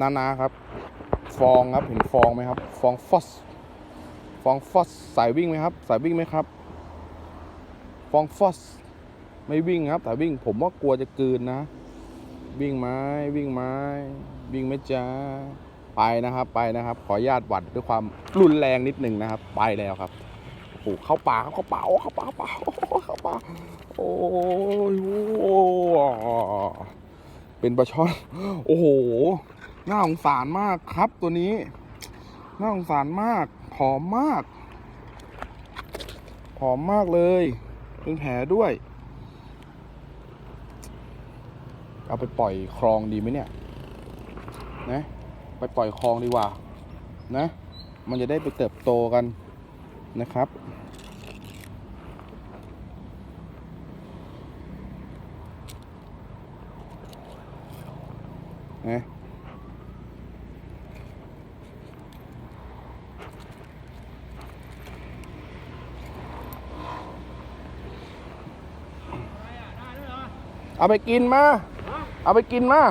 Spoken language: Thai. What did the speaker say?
นานาครับ ฟองครับเห็นฟองไหมครับ ฟองฟอสฟองฟอสสายวิ่งไหมครับ สายวิ่งไหมครับ ฟองฟอสไม่วิ่งครับแต่วิ่ง ผมว่ากลัวจะกลืนนะ วิ่งไหมวิ่งไหมวิ่งไหมจ้าไปนะครับไปนะครับ ขออนุญาตหวัดด้วยความรุนแรงนิดหนึ่งนะครับ ไปแล้วครับโอ้โหเข้าป่าเข้าป่าเข้าป่าเข้าป่าเข้าป่าโอ้ยโอ้เป็นปลาช่อนโอ้โห น่าสงสารมากครับตัวนี้ น่าสงสารมาก ผอมมาก ผอมมากเลย เป็นแผลด้วย เอาไปปล่อยคลองดีไหมเนี่ย นะ ไปปล่อยคลองดีกว่า นะ มันจะได้ไปเติบโตกันนะครับนะ เอาไปกินมา เอาไปกินมา